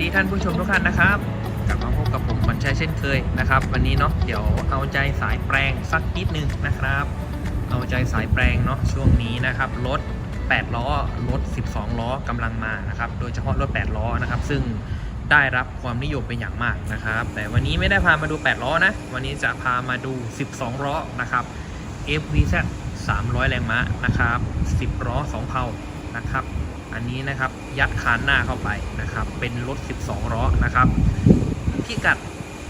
ดีท่านผู้ชมทุกท่านนะครับ กลับมาพบกับผมขวัญชัยเช่นเคยนะครับ วันนี้เนาะเดี๋ยวเอาใจสายแปลงสักนิดนึงนะครับ เอาใจสายแปลงเนาะช่วงนี้นะครับรถ8ล้อรถ 12 ล้อกำลังมานะครับโดยเฉพาะรถ 8 ล้อนะครับ ซึ่งได้รับความนิยมเป็นอย่างมากนะครับ แต่วันนี้ไม่ได้พามาดู 8 ล้อนะ วันนี้จะพามาดู 12 ล้อนะครับ FVZ 300 แรงม้านะครับ 10 ล้อ 2 เพานะครับ อันนี้นะครับยัดคานหน้าเข้าไปนะครับ เป็นรถ 12 ล้อนะครับพิกัด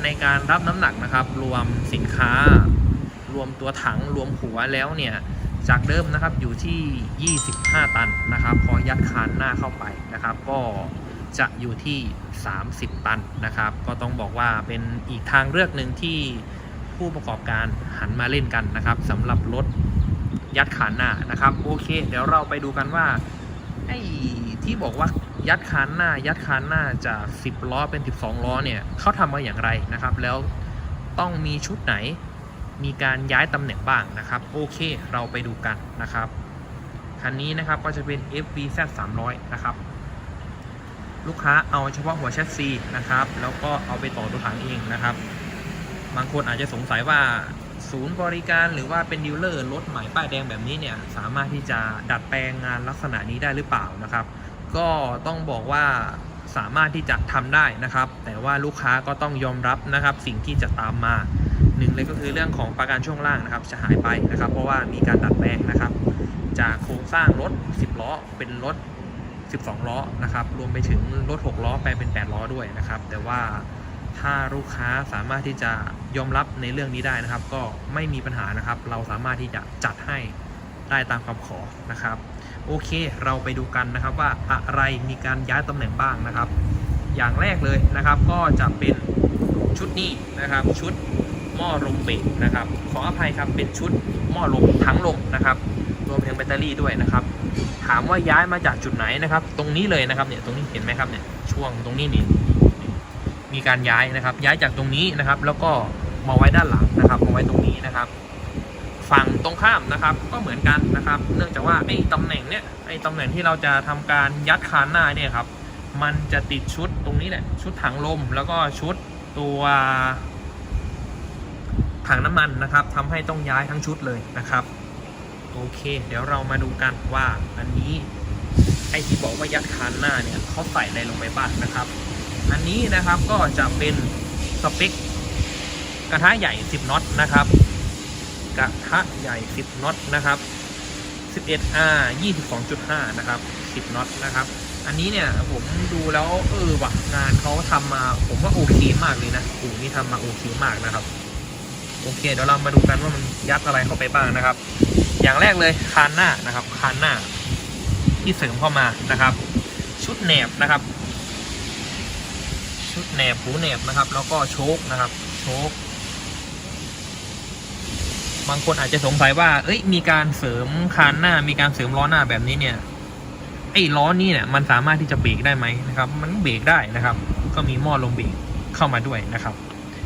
ในการรับน้ำหนักนะครับ รวมสินค้า รวมตัวถังรวมหัวแล้วเนี่ยจากเดิมนะครับอยู่ที่ 25 ตันนะครับ พอยัดคานหน้าเข้าไปนะครับ ก็จะอยู่ที่ 30 ตันนะครับ ก็ต้องบอกว่าเป็นอีกทางเลือกหนึ่งที่ผู้ประกอบการหันมาเล่นกันนะครับสำหรับรถยัดคานหน้านะครับ โอเค เดี๋ยวเราไปดูกันว่า ไอ้ที่บอกว่ายัดคานหน้า ยัดคานหน้าจาก 10 ล้อเป็น 12 ล้อเนี่ยเขาทำมาอย่างไรนะครับ แล้วต้องมีชุดไหนมีการย้ายตำแหน่งบ้างนะครับ โอเคเราไปดูกันนะครับคันนี้นะครับก็จะเป็น FVZ 300 นะครับ ลูกค้าเอาเฉพาะหัวแชสซีนะครับ แล้วก็เอาไปต่อตัวถังเองนะครับ บางคนอาจจะสงสัยว่า ศูนย์บริการหรือว่าเป็นดีลเลอร์รถหม่ป้ายแดงแบบนี้เนี่ยสามารถที่จะดัดแปลงงานลักษณะนี้ได้หรือเปล่านะครับ ก็ต้องบอกว่าสามารถที่จะทำได้นะครับ แต่ว่าลูกค้าก็ต้องยอมรับนะครับ สิ่งที่จะตามมาหนึ่งเลยก็คือเรื่องของประกันช่วงล่างนะครับ จะหายไปนะครับ เพราะว่ามีการดัดแปลงนะครับ จากโครงสร้างรถ 10 ล้อ เป็นรถ 12 ล้อนะครับ รวมไปถึงรถ 6 ล้อไปลงเป็น 8 ล้อด้วยนะครับ แต่ว่า ถ้าลูกค้าสามารถที่จะยอมรับในเรื่องนี้ได้นะครับ ก็ไม่มีปัญหานะครับ เราสามารถที่จะจัดให้ได้ตามคำขอนะครับ โอเคเราไปดูกันนะครับว่าอะไรมีการย้ายตำแหน่งบ้างนะครับ อย่างแรกเลยนะครับก็จะเป็นชุดนี้นะครับ ชุดหม้อลมเบรกนะครับ ขออภัยครับเป็นชุดหม้อลมทั้งลมนะครับรวมถึงแบตเตอรี่ด้วยนะครับ ถามว่าย้ายมาจากจุดไหนนะครับ ตรงนี้เลยนะครับเนี่ยตรงนี้เห็นไหมครับเนี่ยช่วงตรงนี้นี่ มีการย้ายนะครับ ย้ายจากตรงนี้นะครับ แล้วก็มาไว้ด้านหลังนะครับมาไว้ตรงนี้นะครับ ฝั่งตรงข้ามนะครับ ก็เหมือนกันนะครับ เนื่องจากว่าไอ้ตำแหน่งเนี้ยไอ้ตำแหน่งที่เราจะทำการยัดคานหน้าเนี่ยครับ มันจะติดชุดตรงนี้แหละชุดถังลม แล้วก็ชุดตัวถังน้ำมันนะครับทำให้ต้องย้ายทั้งชุดเลยนะครับโอเค เดี๋ยวเรามาดูกันว่าอันนี้ไอ้ที่บอกว่ายัดคานหน้าเนี่ยเขาใส่อะไรลงไปบ้างนะครับ อันนี้นะครับก็จะเป็นสเปคกระทะใหญ่ 10น็อตนะครับ กระทะใหญ่ 10น็อตนะครับ 11R 22.5 นะครับ 10น็อตนะครับ อันนี้เนี่ยผมดูแล้วเออว่ะงานเขาทำมาผมว่าโอเคมากเลยนะอู่นี่ทำมาโอเคมากนะครับ โอเค เดี๋ยวเรามาดูกันว่ามันยัดอะไรเข้าไปบ้างนะครับ อย่างแรกเลยคานหน้านะครับคานหน้าที่เสริมเข้ามานะครับ ชุดแหนบนะครับ ชุดแหนบหูแหนบนะครับ แล้วก็โชคนะครับโชคบางคนอาจจะสงสัยว่า เอ้ย มีการเสริมคานหน้า มีการเสริมล้อหน้าแบบนี้เนี่ย ไอ้ล้อนี่เนี่ย มันสามารถที่จะเบรกได้ไหมนะครับ มันเบรกได้นะครับ ก็มีหม้อลมเบรกเข้ามาด้วยนะครับ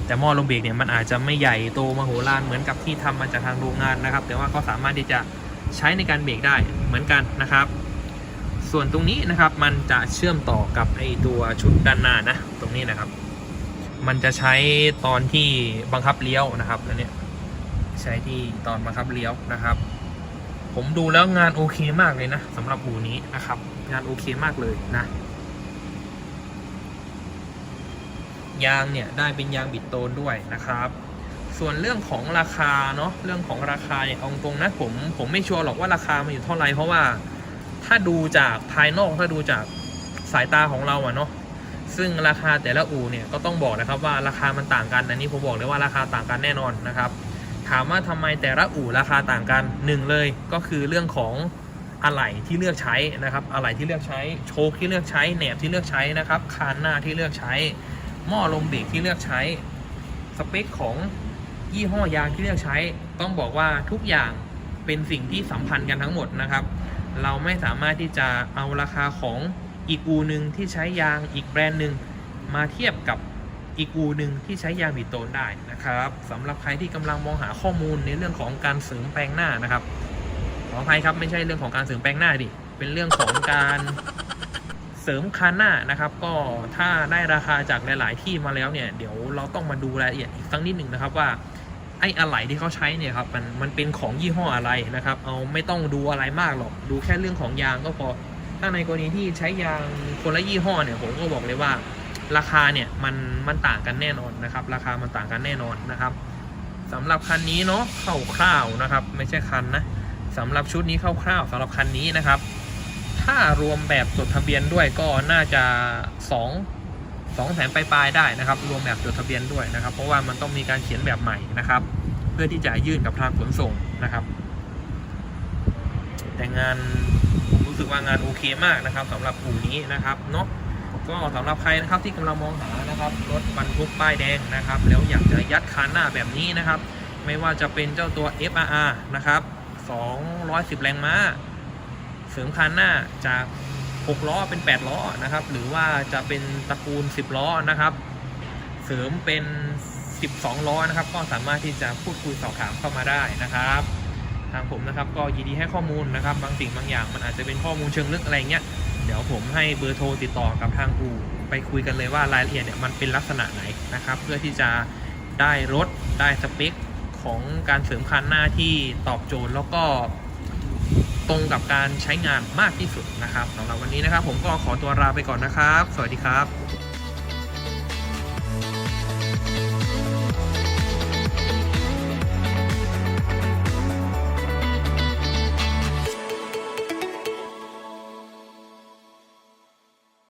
แต่หม้อลมเบรกเนี่ย มันอาจจะไม่ใหญ่โตมโหฬารเหมือนกับที่ทำมาจากทางโรงงานนะครับ แต่ว่าก็สามารถที่จะใช้ในการเบรกได้เหมือนกันนะครับ ส่วนตรงนี้นะครับมันจะเชื่อมต่อกับไอตัวชุดด้านหน้านะตรงนี้นะครับ มันจะใช้ตอนที่บังคับเลี้ยวนะครับอันเนี้ยใช้ที่ตอนบังคับเลี้ยวนะครับ ผมดูแล้วงานโอเคมากเลยนะสำหรับอู่นี้นะครับ งานโอเคมากเลยนะยางเนี่ยได้เป็นยางบิดโตนด้วยนะครับ ส่วนเรื่องของราคาเนาะเรื่องของราคาเนี่ยเอาตรงนะผมผมไม่ชัวร์หรอกว่าราคามันอยู่เท่าไหร่เพราะว่า ถ้าดูจากภายนอกถ้าดูจากสายตาของเราอะเนาะซึ่งราคาแต่ละอู่เนี่ยก็ต้องบอกนะครับว่าราคามันต่างกันอันนี้ผมบอกเลยว่าราคาต่างกันแน่นอนนะครับ ถามว่าทำไมแต่ละอู่ราคาต่างกันหนึ่งเลยก็คือเรื่องของอะไหล่ที่เลือกใช้นะครับอะไหล่ที่เลือกใช้โชคที่เลือกใช้แหนบที่เลือกใช้นะครับคานหน้าที่เลือกใช้ หม้อลมเบรกที่เลือกใช้สเปคของยี่ห้อยางที่เลือกใช้ ต้องบอกว่าทุกอย่างเป็นสิ่งที่สัมพันธ์กันทั้งหมดนะครับ เราไม่สามารถที่จะเอาราคาของอีกอูหนึ่งที่ใช้ยางอีกแบรนด์หนึ่งมาเทียบกับอีกอูหนึ่งที่ใช้ยางบิโตนได้นะครับสำหรับใครที่กำลังมองหาข้อมูลในเรื่องของการเสริมแปลงหน้านะครับขออภัยครับไม่ใช่เรื่องของการเสริมแปลงหน้าดิเป็นเรื่องของการเสริมคันหน้านะครับ ก็ถ้าได้ราคาจากหลาย ๆ ที่มาแล้วเนี่ย เดี๋ยวเราต้องมาดูรายละเอียดอีกสักนิดหนึ่งนะครับว่า ไอ้อะไหล่ที่เขาใช้เนี่ยครับมันมันเป็นของยี่ห้ออะไรนะครับ เอาไม่ต้องดูอะไรมากหรอกดูแค่เรื่องของยางก็พอถ้าในกรณีที่ใช้ยางคนละยี่ห้อเนี่ยผมก็บอกเลยว่า ราคาเนี่ยมันมันต่างกันแน่นอนนะครับ ราคามันต่างกันแน่นอนนะครับสำหรับคันนี้เนาะคร่าวๆนะครับ ไม่ใช่คันนะสำหรับชุดนี้คร่าวๆสำหรับคันนี้นะครับ ถ้ารวมแบบจดทะเบียนด้วยก็น่าจะ 2 2แสนปลายๆได้นะครับ รวมแบบจดทะเบียนด้วยนะครับ เพราะว่ามันต้องมีการเขียนแบบใหม่นะครับ เพื่อที่จะยื่นกับทางขนส่งนะครับ แต่งานผมรู้สึกว่างานโอเคมากนะครับสำหรับอู่นี้นะครับเนาะก็สำหรับใครนะครับที่กำลังมองหานะครับ รถบรรทุกป้ายแดงนะครับ แล้วอยากจะยัดคานหน้าแบบนี้นะครับ ไม่ว่าจะเป็นเจ้าตัว FRR นะครับ210 แรงม้า เสริมคานหน้าจาก 6 ล้อเป็น 8 ล้อนะครับ หรือว่าจะเป็นตระกูล 10 ล้อนะครับ เสริมเป็น 12 ล้อนะครับ ก็สามารถที่จะพูดคุยสอบถามเข้ามาได้นะครับ ทางผมนะครับก็ยินดีให้ข้อมูลนะครับ บางสิ่งบางอย่างมันอาจจะเป็นข้อมูลเชิงลึกอะไรเงี้ยเดี๋ยวผมให้เบอร์โทรติดต่อกับทางอู่ไปคุยกันเลยว่ารายละเอียดเนี่ยมันเป็นลักษณะไหนนะครับ เพื่อที่จะได้รถได้สเปคของการเสริมคันหน้าที่ตอบโจทย์แล้วก็ ตรงกับการใช้งานมากที่สุดนะครับสำหรับวันนี้นะครับ ผมก็ขอตัวลาไปก่อนนะครับ สวัสดีครับ